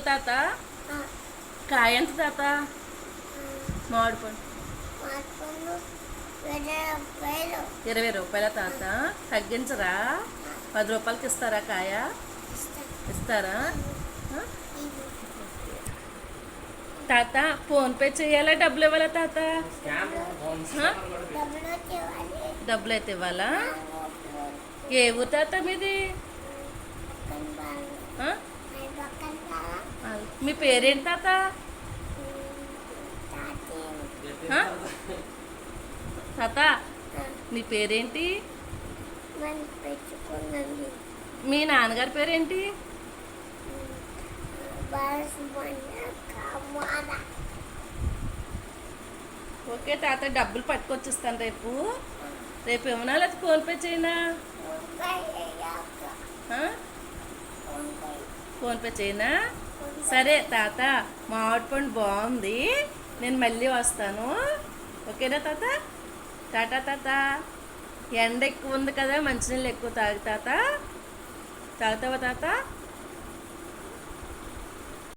రూపాయలు తాత? కాయ ఎంత తాత? మామిడి పండు ఇరవై రూపాయల. తాత? తగ్గించరా? పది రూపాయలకి ఇస్తారా కాయ? ఇస్తారా? తాత ఫోన్పే చేయాలా? డబ్బులు ఇవ్వాలా తాత? డబ్బులు అయితే ఇవ్వాలా. ఏ ఊరు తాత మీది? మీ పేరేంటి తాత? తాత నీ పేరేంటి? మీ నాన్నగారి పేరేంటి? ఓకే తాత డబ్బులు పట్టుకొచ్చిస్తాను రేపు. రేపు ఏమన్నా లేదా ఫోన్పే చేయనా? ఫోన్పే చేయనా? సరే తాత మామిడి పండు బాగుంది. నేను మళ్ళీ వస్తాను. ఓకేనా తాత? టాటా తాత. ఎండ ఎక్కువ ఉంది కదా మంచినీళ్ళు ఎక్కువ తాగు తాత. తాగుతావా తాత?